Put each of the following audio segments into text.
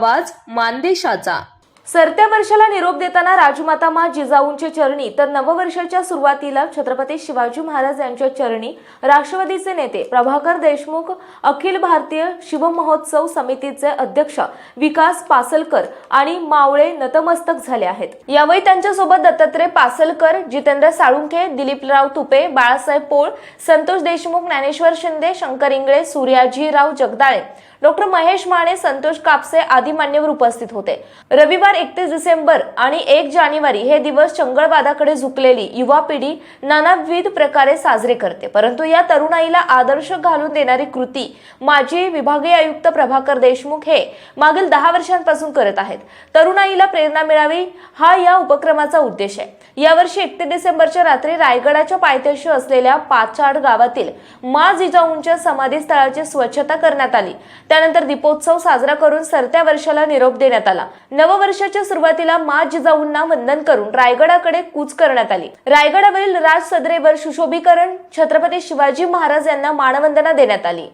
आवाज मानदेशाचा. सरत्या वर्षाला निरोप देताना राजमाता मा जिजाऊंचे चरणी तर नववर्षाच्या सुरुवातीला छत्रपती शिवाजी महाराज यांच्या चरणी राष्ट्रवादीचे नेते प्रभाकर देशमुख अखिल भारतीय शिवमहोत्सव समितीचे अध्यक्ष विकास पासलकर आणि मावळे नतमस्तक झाले आहेत. यावेळी त्यांच्यासोबत दत्तात्रय पासलकर जितेंद्र साळुंखे दिलीपराव तुपे बाळासाहेब पोळ संतोष देशमुख ज्ञानेश्वर शिंदे शंकर इंगळे सूर्याजीराव जगदाळे डॉक्टर महेश माने संतोष कापसे आदी मान्यवर उपस्थित होते. रविवार एकतीस डिसेंबर आणि एक जानेवारी हे दिवस चंगळवादाकडे झुकलेली युवा पिढी नानाविध प्रकारे साजरे करते. परंतु या तरुणाईला आदर्श घालून देणारी कृती माजी विभागीय आयुक्त प्रभाकर देशमुख हे मागील दहा वर्षांपासून करत आहेत. तरुणाईला प्रेरणा मिळावी हा या उपक्रमाचा उद्देश आहे. यावर्षी एकतीस डिसेंबरच्या रात्री रायगडाच्या पायथ्याशी असलेल्या पाचाड गावातील मा जिजाऊंच्या समाधी स्थळाची स्वच्छता करण्यात आली. त्यानंतर दीपोत्सव साजरा करून सरत्या वर्षाला निरोप देण्यात आला. नववर्षाच्या सुरुवातीला मा जिजाऊंना वंदन करून रायगडाकडे कूच करण्यात आली. रायगडावरील राज सदरेवर सुशोभीकरण छत्रपती शिवाजी महाराज यांना मानवंदना देण्यात आली.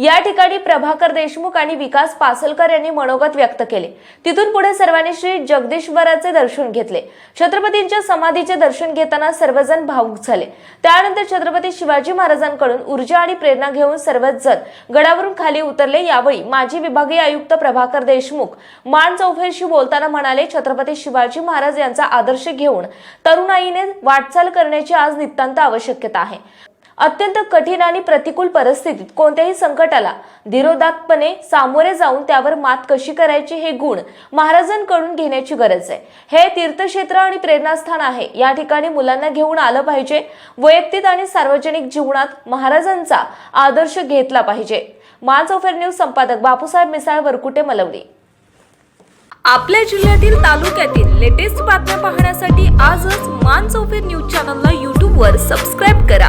या ठिकाणी प्रभाकर देशमुख आणि विकास पासलकर यांनी मनोगत व्यक्त केले. तिथून पुढे सर्वांनी श्री जगदीश्वराचे दर्शन घेतले. छत्रपतींच्या समाधीचे दर्शन घेताना सर्वजण भावुक झाले. त्यानंतर छत्रपती शिवाजी महाराजांकडून ऊर्जा आणि प्रेरणा घेऊन सर्वच जण गडावरून खाली उतरले. यावेळी माजी विभागीय आयुक्त प्रभाकर देशमुख मान चौफेरशी बोलताना म्हणाले छत्रपती शिवाजी महाराज यांचा आदर्श घेऊन तरुणाईने वाटचाल करण्याची आज नितांत आवश्यकता आहे. अत्यंत कठीण आणि प्रतिकूल परिस्थितीत कोणत्याही संकटाला धीरोदात्तपणे सामोरे जाऊन त्यावर मात कशी करायची हे गुण महाराजांकडून घेण्याची गरज आहे. हे तीर्थक्षेत्र आणि प्रेरणास्थान आहे. या ठिकाणी मुलांना घेऊन आलं पाहिजे. वैयक्तिक आणि सार्वजनिक जीवनात महाराजांचा आदर्श घेतला पाहिजे. मानसोफेर न्यूज संपादक बापूसाहेब मिसाळ वरकुटे मलवडी आपल्या जिल्ह्यातील तालुक्यातील लेटेस्ट बातम्या पाहण्यासाठी आजच मान चौफेर न्यूज चॅनलला यूट्यूबवर सबस्क्राईब करा.